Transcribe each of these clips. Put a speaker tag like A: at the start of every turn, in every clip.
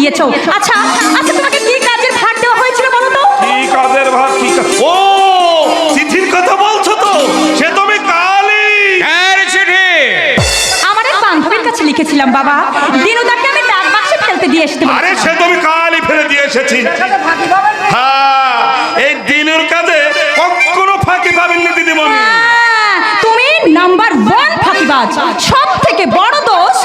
A: দিয়েছ? আচ্ছা আচ্ছা তোমাকে কি কাজের ভার দেওয়া হয়েছিল বলো তো?
B: কি কাজের ভাত কি ও চিঠির কথা বলছো তো? সে তুমি কালি
C: কার চিঠি।
A: আমার এক বান্ধবীর কাছে লিখেছিলাম বাবা। দিনুদাকে আমি ডাক বাক্সে ফেলতে দিয়ে এসেছি
B: আরে সে তুমি কালি ফেলে দিয়ে এসেছি। হ্যাঁ এই দিনুর কাজে কখনো ফাঁকি পাবেন না দিদিমণি।
A: আহ, তুমি নাম্বার ওয়ান ফাঁকিবাজ। সব থেকে বড় দোষ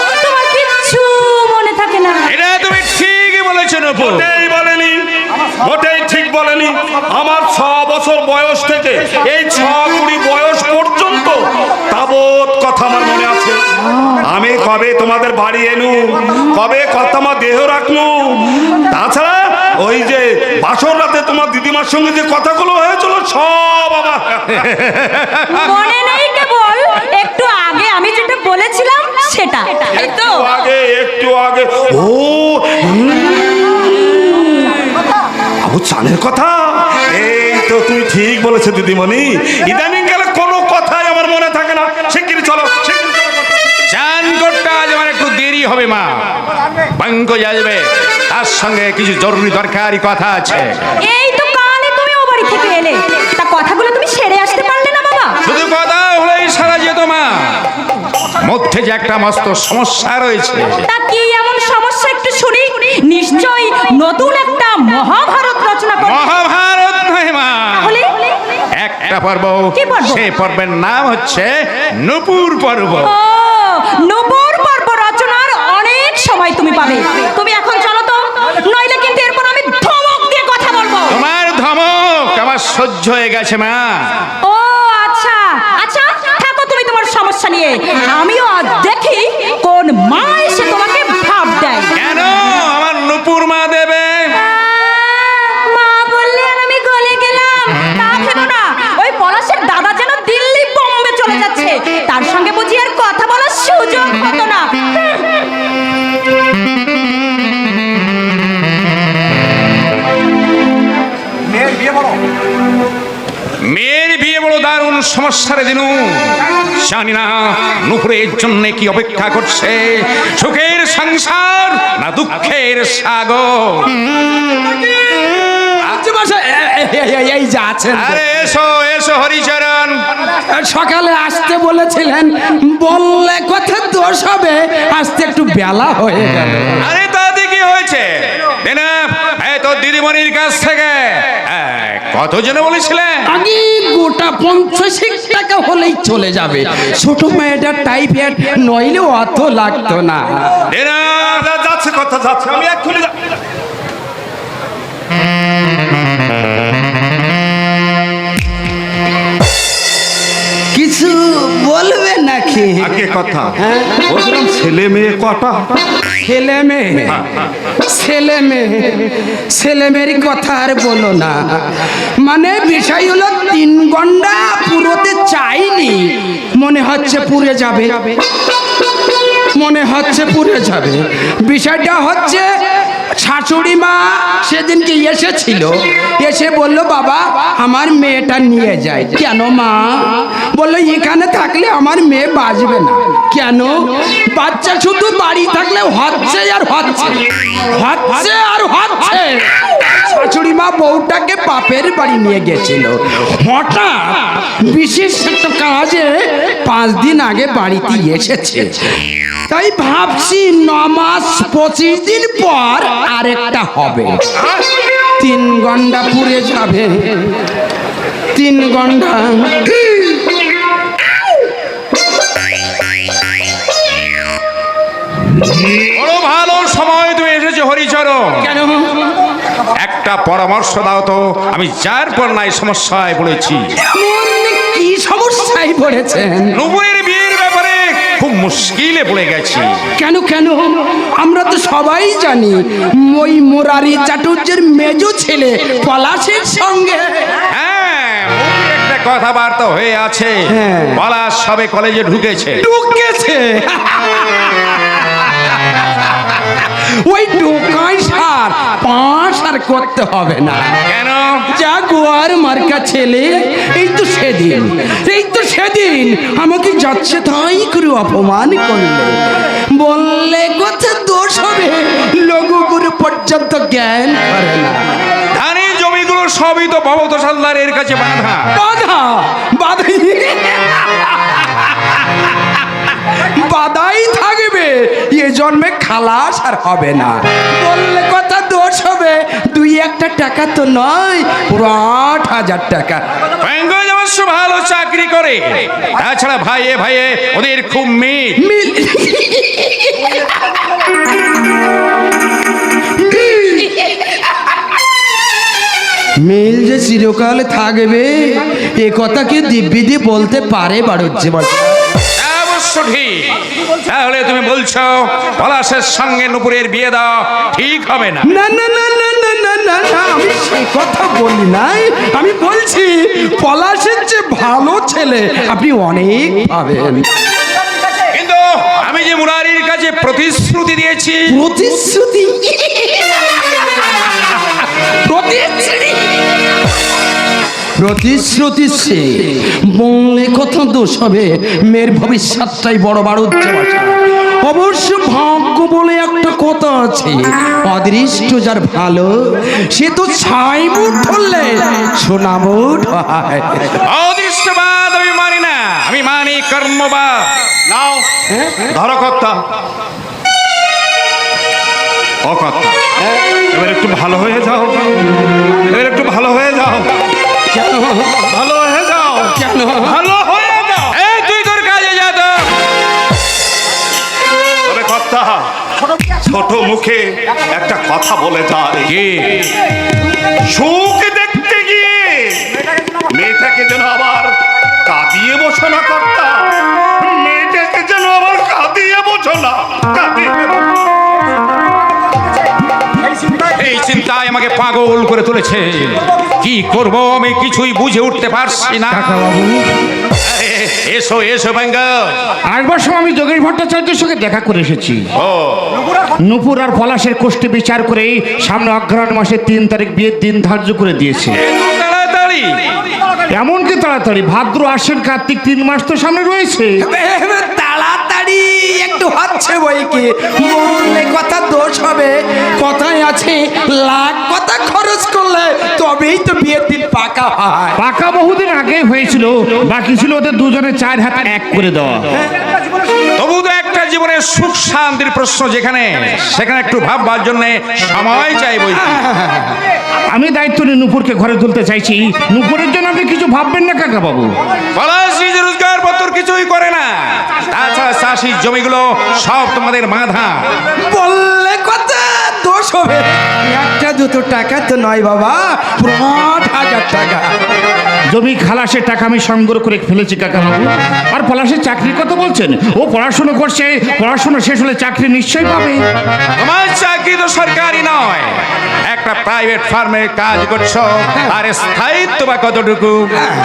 B: বলেনি। মোটেই ঠিক বলেনি। আমার ছ বছর বয়স থেকে এই ছ কুড়ি বয়স পর্যন্ত তাবৎ কথা আমার মনে আছে। আমি কবে তোমাদের বাড়ি এনু? কবে কথা আমার দেহ রাখনু? তাছাড়া ওই যে বাসর রাতে তোমার দিদিমার সঙ্গে যে কথাগুলো হয়েছিল সব আমার।
A: মনে নেই কেবল একটু আগে আমি যেটা বলেছিলাম সেটা। তো?
B: আগে একটু আগে। ও আবু চানের কথা? এই তো তুমি ঠিক বলেছ দিদিমণি। ইদানিং গেলে কোনো কথাই আমার মনে থাকে না। শিগগিরি চলো শিগগিরি চলো।
C: চান করতে আজ আমার একটু দেরি হবে মা। বাঙ্ক যাবে তার সঙ্গে কিছু জরুরি দরকারি কথা আছে।
A: এই তো কালে তুমি ও বাড়ি থেকে এলে। তা কথাগুলো তুমি সেরে আসতে পারলে না বাবা।
C: শুধু কথা হলেই সারা যেত মা। মধ্যে যে একটা মস্ত সমস্যা রয়েছে।
A: তা কি এমন সমস্যা একটু শুনি? নিশ্চয়ই নতুন একটা মহাভারত রচনা করবে
C: মহাভারত নয় মা
A: তাহলে
C: একটা পর্ব।
A: কি পর্ব?
C: সে পর্বের নাম হচ্ছে নুপুর পর্ব।
A: ও নবর পর্ব রচনার অনেক সময় তুমি পাবে। তুমি এখন চলো তো নইলে কিন্তু এরপর আমি ধমক দিয়ে কথা বলব।
C: তোমার ধমক আমার সহ্য হয়ে গেছে মা।
A: ও আচ্ছা আচ্ছা থাকো তুমি তোমার সমস্যা নিয়ে। আমিও আজ দেখি কোন মা এসে তোমাকে ভাব দেয়।
C: সমস্যার দিনু। জানি না নুপুরের জন্য কি অপেক্ষা করছে? সুখের সংসার না দুঃখের সাগর?
D: এই যে আছেন
C: আরে এসো এসো হরিচরণ।
D: সকালে আসতে বলেছিলেন বললে কথা দোষ হবে আসতে একটু বেলা হয়ে গেল।
C: আরে দাদি কি হয়েছে? দিদিমণির কাছ থেকে। কত জনে বলেছিলে
D: আগে গোটা পঞ্চাশিক টাকা হলেই চলে যাবে। ছোট মেয়েটা টাইফয়েড নইলে অত লাগতো না।
B: যাচ্ছে কথা যাচ্ছে। আমি এক্ষুনি কথা। বলছিলাম ছেলে মেয়ে কটা?
D: ছেলে মেয়ে ছেলে মেয়ে ছেলে মেয়ের কথা আর বলো না। মানে বিষয় হলো তিন ঘণ্টা পুরোতে চাইনি। মনে হচ্ছে পুড়ে যাবে। মনে হচ্ছে পুড়ে যাবে। বিষয়টা হচ্ছে শাশুড়ি মা সেদিনকে এসেছিল। এসে বলল বাবা আমার মেয়েটা নিয়ে যায় কেন মা? বলল এখানে থাকলে আমার মেয়ে বাঁচবে না। কেন? বাচ্চা শুধু বাড়ি থাকলে হচ্ছে আর হচ্ছে। হচ্ছে আর হচ্ছে। শাশুড়ি বউটাকে বাপের বাড়ি নিয়ে গেছিল। হঠাৎ বিশেষ একটা কাজে পাঁচ দিন আগে বাড়িতে এসেছে। তাই ভাবছি ন মাস পঁচিশ দিন পর আরেকটা হবে। তিন ঘণ্টা পুড়ে যাবে। তিন ঘণ্টা
C: বড় ভালো সময় তুমি এসেছ হরিচরণ।
D: কেন?
C: একটা পরামর্শ দাও তো আমি যার পর নাই সমস্যায় পড়েছি।
D: কি সমস্যায় পড়েছেন?
C: নুপুরের বিয়ের ব্যাপারে খুব মুশকিলে পড়ে গেছি।
D: কেন কেন? আমরা তো সবাই জানি ওই মোরারি চাটুর্যের মেজো ছেলে পলাশের সঙ্গে।
C: হ্যাঁ কথাবার্তা হয়ে আছে।
D: হ্যাঁ।
C: বলা সবে কলেজে ঢুকেছে।
D: ঢুকেছে? ওই ঢোকাই সার পাঁচ আর করতে হবে না।
C: কেন?
D: যা গোয়ার মার্কা ছেলে এই তো সেদিন এই তো সেদিন আমাকে যাচ্ছে তাই করে অপমান করলে। বললে কথা দোষ হবে লঘু গুরু পর্যন্ত জ্ঞান করে না।
C: ধানের জমিগুলো সবই তো ভবত সাল্লারের কাছে বাঁধা।
D: বাধা বাধাই এ জন্মে খালাস আর হবে না। বললে কথা দোষ হবে দুই একটা টাকা তো নয় পুরো আট হাজার টাকা।
C: অবশ্য ভালো চাকরি করে। তাছাড়া ভাইয়ে ভাইয়ে ওদের খুব মিল।
D: মিল। যে চিরকাল থাকবে এ কথা কি দিব্যিদি বলতে পারে বাড়ুজ্জে মশাই
C: অবশ্য ঠিক। তাহলে তুমি বলছো পলাশের সঙ্গে নুপুরের বিয়ে দাও ঠিক হবে না?
D: না না না না না না না না আমি সে কথা বলি নাই। আমি বলছি পলাশের যে ভালো ছেলে আপনি অনেক পাবেন
C: কিন্তু আমি যে মুরারির কাছে প্রতিশ্রুতি দিয়েছি
D: প্রতিশ্রুতি? প্রতিশ্রুতি? প্রতিশ্রুতি সে বললে কত দোষ হবে, মেয়ের ভবিষ্যৎটাই বড় বড় উচ্চবাসা অবশ্য ভাগ্য বলে একটা কথা আছে, অদৃষ্ট যার ভালো, সে তো ছাই মুঠ ধরলে সোনা মুঠ হয়।
C: অদৃষ্টবাদ আমি মানি না, আমি মানি কর্মবাদ।
B: নাও, ধরো ও কর্তা, এবার একটু ভালো হয়ে যাও। এবার একটু ভালো হয়ে যাও।
D: কেন?
B: ভালো হয়ে যাও।
D: কেন?
B: ভালো হয়ে যাও।
C: এই তুই তোর কাজে যা তো।
B: তবে কর্তা ছোট মুখে একটা কথা বলে যায়
C: কি?
B: সুখ দেখতে গিয়ে মেয়েটাকে যেন আবার কাঁদিয়ে বসো না কর্তা। মেয়েটাকে যেন আবার কাঁদিয়ে বসো না কাঁদিয়ে
C: চিন্তায় আমাকে পাগল করে তুলেছে। কি করব আমি কিছুই বুঝে উঠতে পারছি না। এসো এসো বেঙ্গল
E: আসবার সময় আমি যোগেশ ভট্টাচার্যের সঙ্গে দেখা করে এসেছি।
B: ও।
E: নুপুর আর পলাশের কোষ্ঠী বিচার করে সামনে অগ্রহণ মাসের তিন তারিখ বিয়ের দিন ধার্য করে দিয়েছে।
C: তাড়াতাড়ি।
E: এমন কি তাড়াতাড়ি ভাদ্র আশ্বিন কার্তিক তিন মাস তো সামনে রয়েছে।
D: একটু হচ্ছে বই কি? বললে কথা দোষ হবে। কথাই আছে লাখ কথা খরচ করলে তবেই তো বিয়ের দিন পাকা হয়।
E: পাকা বহুদিন আগে হয়েছিল বাকি ছিল ওদের দুজনে চার হাত এক করে দেওয়া।
C: তবু তো একটা জীবনের সুখ শান্তির প্রশ্ন যেখানে সেখানে একটু ভাববার জন্য সময় চাই বই।
E: আমি দায়িত্ব নিয়ে নুপুরকে ঘরে তুলতে চাইছি। নুপুরের জন্য আপনি কিছু ভাববেন না কাকা বাবু
C: পলাশ রোজগার পত্র কিছুই করে না। তাছাড়া চাষির জমিগুলো সব তোমাদের বাঁধা।
D: বললে কথা দোষ হবে? একটা দুটো টাকা তো নয় বাবা আট হাজার টাকা।
E: জমি খালাসের টাকা আমি সংগ্রহ করে ফেলেছি কাকা বাবু আর পলাশের চাকরির কথা বলছেন ও পড়াশোনা করছে পড়াশোনা শেষ হলে চাকরি নিশ্চয়ই পাবে।
C: তোমার চাকরি তো সরকারি নয় একটা প্রাইভেট ফার্মে কাজ করছ আর স্থায়িত্ব বা কতটুকু?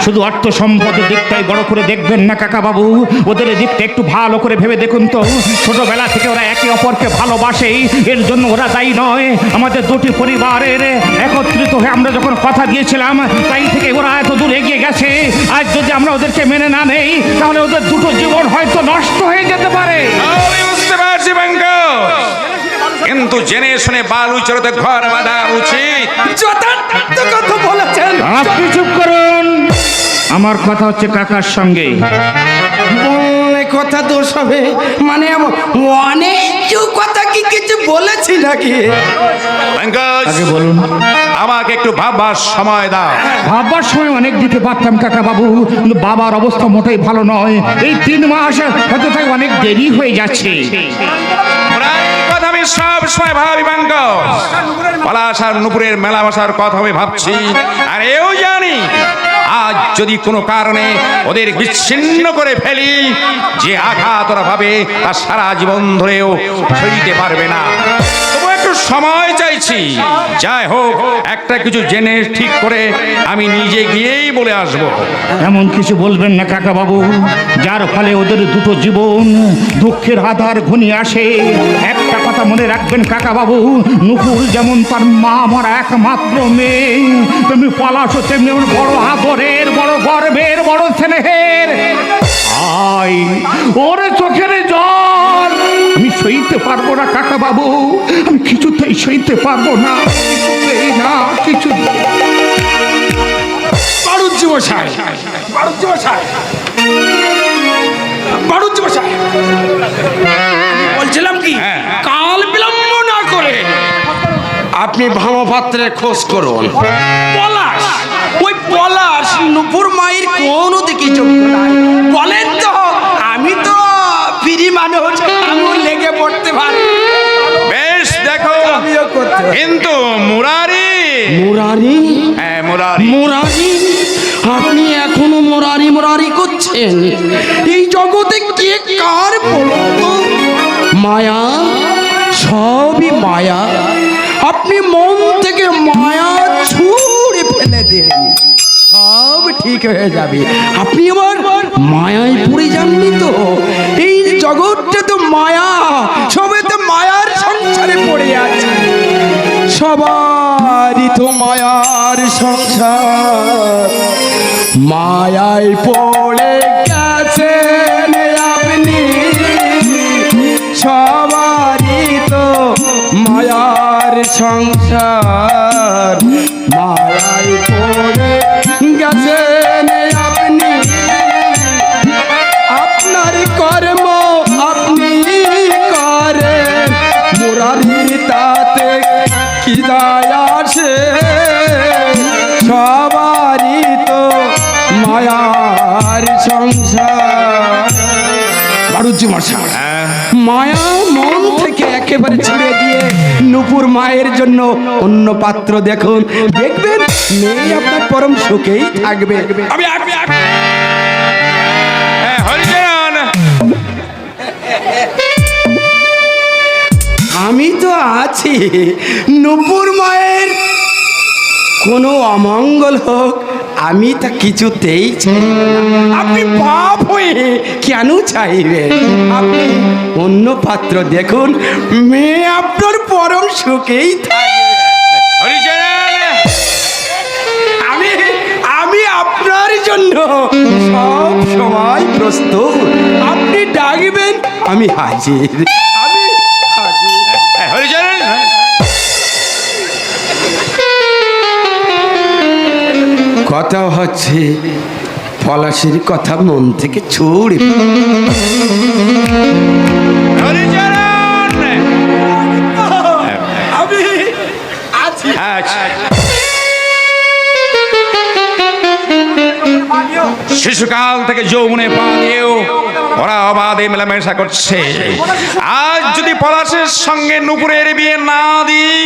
E: শুধু অর্থ সম্পদের দিকটাই বড় করে দেখবেন না কাকা বাবু ওদের এই দিকটা একটু ভালো করে ভেবে দেখুন তো। ছোটবেলা থেকে ওরা একে অপরকে ভালোবাসে এর জন্য ওরা দায়ী নয়। আমাদের দুটি পরিবারের একত্রিত হয়ে আমরা যখন কথা দিয়েছিলাম তাই থেকে ওরা এত দূর এগিয়ে গেছে। আজ যদি আমরা ওদেরকে মেনে না নেই তাহলে ওদের দুটো জীবন হয়তো নষ্ট হয়ে যেতে পারে।
C: বুঝতে পারছি কিন্তু জেনে শুনে বালু চড়তে ঘর বাঁধা উচিত।
D: যথার্থ কথা বলেছেন।
E: আপনি চুপ করুন। আমার কথা হচ্ছে কাকার সঙ্গে।
D: কথা দোষ হবে। মানে অনেক কথা কি বলেছি নাকি?
E: আগে বলুন।
C: আমাকে একটু ভাববার সময় দাও।
E: ভাববার সময় অনেক দিতে পারতাম কাকা বাবু কিন্তু বাবার অবস্থা মোটেই ভালো নয়। এই তিন মাস হয়তো তাই অনেক দেরি হয়ে যাচ্ছে।
C: আমি সব সময় ভাবি পলাশ আর নুপুরের মেলা বসার কথা আমি ভাবছি আর এও জানি আজ যদি কোনো কারণে ওদের বিচ্ছিন্ন করে ফেলি, যে আঘাত ওরা ভাবে তা সারা জীবন ধরেও সইতে পারবে না। একটু সময় চাইছি। যাই হোক, একটা কিছু জেনে ঠিক করে আমি নিজে গিয়েই বলে আসব।
E: এমন কিছু বলবেন না কাকা বাবু যার ফলে ওদের দুটো জীবন দুঃখের আধার ঘনিয়ে আসে। একটা কথা মনে রাখবেন কাকা বাবু নুপুর যেমন তার মা আমার একমাত্র মেয়ে তুমি পলাশ তেমনি বড় আদরের, বড় গর্বের, বড় স্নেহের। আই ওরে চোখের জল সইতে পারব না কাকা বাবু। আমি কিছুতেই সইতে পারব না। কিছুতেই না কিছু
D: বাড়ুজ্জি মশাই বাড়ুজ্জি মশাই বাড়ুজ্জি মশাই বলছিলাম কি কাল বিলম্ব না করে আপনি ভামপাত্রে খোঁজ করুন। পলাশ ওই পলাশ নুপুর মায়ের কোন দিকে নাই বলেন তো। ফিরি মানুষ আঙুল লেগে পড়তে পারে।
C: বেশ দেখো। কিন্তু মুরারি।
D: মুরারি?
C: হ্যাঁ মুরারি।
D: মোরারি? আপনি এখনও মোরারি মোরারি করছেন? এই জগতে কে কার মায়া? সবই মায়া। আপনি মন থেকে মায়া ছুঁড়ে ফেলে দেন। ঠিক হয়ে যাবে। আপনি আমার মায়ায় পড়ে যাননি তো। এই জগৎটা তো মায়া, সবে তো মায়ার সংসারে পড়ে আছে। সবারই তো মায়ার সংসার। মায়ায় পড়ে গেছে আপনি। সবারই তো মায়ার সংসার। বারুজি মশা মায়া মন থেকে একেবারে ছেড়ে দিয়ে নুপুর মায়ের জন্য অন্য পাত্র দেখুন। দেখবেন মেয়ে আপনার পরম সুখেই থাকবে। আমি
C: হ্যাঁ,
D: আমি তো আছি নুপুর মায়ের। কোনো অমঙ্গল হোক আমি তা কিছুতেই আপনি পাপ হয়ে কেন চাইবেন? আপনি অন্য পাত্র দেখুন, মেয়ে আপনার পরম সুখেই থাকবে। আমি আমি আপনার জন্য সব সময় প্রস্তুত। আপনি ডাকবেন, আমি হাজির। হচ্ছে পলাশির কথা মন থেকে ছুড়ে।
C: শিশুকাল থেকে যৌবনে পা দিয়েও ওরা অবাধে মেলামেশা করছে। আজ যদি পলাশের সঙ্গে নুপুরের বিয়ে না দিই,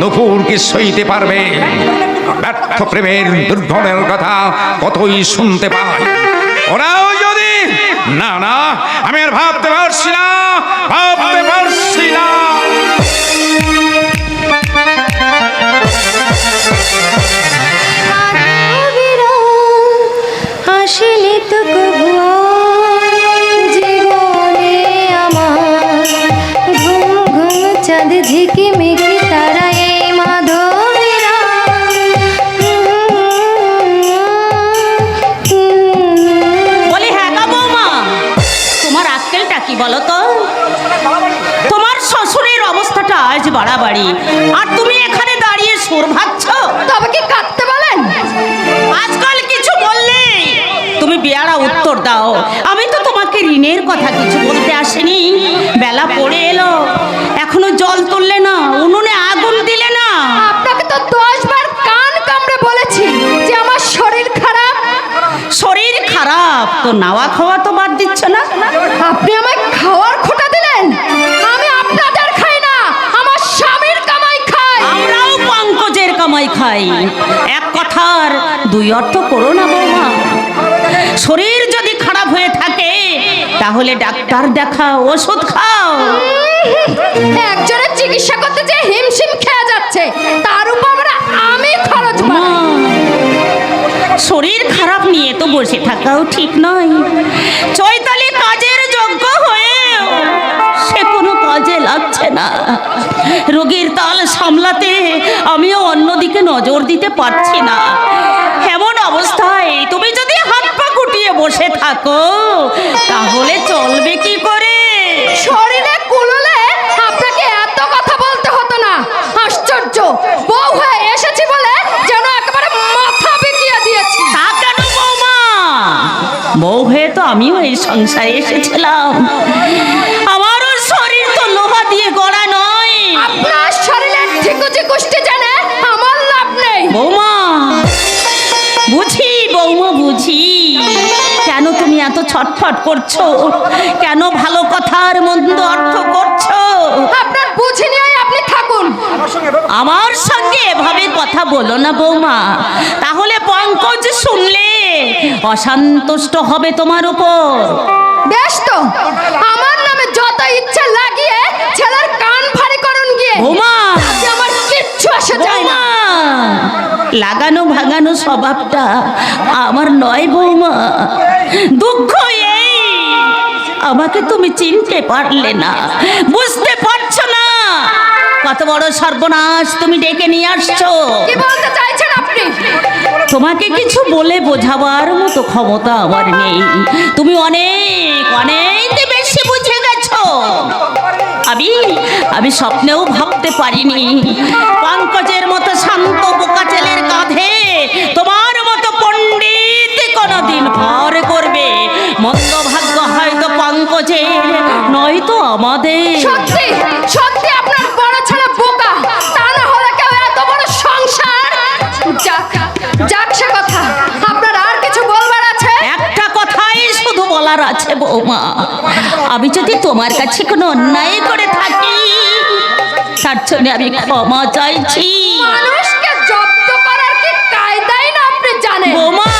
C: নুপুর কি সইতে পারবে? ব্যর্থ প্রেমের দুর্ঘটনার কথা কতই শুনতে পায় ওরাও যদি, না না, আমি আর ভাবতে পারছি না, ভাবতে পারছি না।
F: তো
G: নাওয়া খাওয়া তো বাদ দিচ্ছ না?
F: আপনি আমায় খাওয়ার খোটা দিলেন? আমি আপনাদের খাই না আমার স্বামীর কামাই খাই।
G: আমরাও পঙ্কজের কামাই খাই। এক কথার দুই অর্থ করো না বৌমা। শরীর যদি খারাপ হয়ে থাকে তাহলে ডাক্তার দেখা ওষুধ খাও।
F: একজনের চিকিৎসা করতে যে হিমশিম খেয়ে যাচ্ছে তার
G: শরীর খারাপ নিয়ে তো বসে থাকাও ঠিক নয়। চৈতালি কাজের যোগ্য হয়ে সে কোনো কাজে লাগছে না। রোগীর তাল সামলাতে আমিও অন্যদিকে নজর দিতে পারছি না। এমন অবস্থায় তুমি যদি হাত পা গুটিয়ে বসে থাকো সংসারে এসেছিলাম। আমারও শরীর তো লোহা দিয়ে গড়া নয়।
F: আপনার শরীরের ঠিকুচি কুষ্টি জানে আমার লাভ নেই।
G: বৌমা বুঝি বৌমা বুঝি। কেন তুমি এত ছটফট করছ? কেন ভালো কথার মন্দ অর্থ করছ?
F: আপনার বুঝি নিয়ে আপনি থাকুন।
G: আমার সঙ্গে এভাবে কথা বলো না বৌমা। তাহলে পঙ্কজ শুনলে অসন্তুষ্ট হবে তোমার উপর।
F: বেশ তো। আমার নামে যত ইচ্ছা লাগিয়ে ছেলের কান ফাড়ি করুন গিয়ে। তাতে আমার কিচ্ছু আসে যায় না।
G: লাগানো ভাঙানো স্বভাবটা আমার নয় বৌমা। দুঃখ এই। আমাকে তুমি চিনতে পারলে না। বুঝতে পারছ না। কত বড় সর্বনাশ তুমি ডেকে নিয়ে আসছো।
F: কি বলতে চাইছেন আপনি?
G: তোমাকে কিছু বলে বোঝাবার মতো ক্ষমতা আমার নেই। তুমি অনেক অনেক বেশি বুঝে গেছো। আমি আমি স্বপ্নেও ভাবতে পারিনি। পঙ্কজের মতো শান্ত বোকা ছেলের কাঁধে তোমার মতো পণ্ডিত কোনোদিন ভর করবে। মন্দ ভাগ্য হয়তো পঙ্কজের, নয়তো আমাদের।
F: সত্যি সত্যি
G: মা আমি যদি তোমার কাছে কোনো অন্যায় করে থাকি তার জন্য আমি ক্ষমা চাইছি।
F: মানুষকে জব্দ করার কি কায়দাই না আপনি জানেন?
G: বৌমা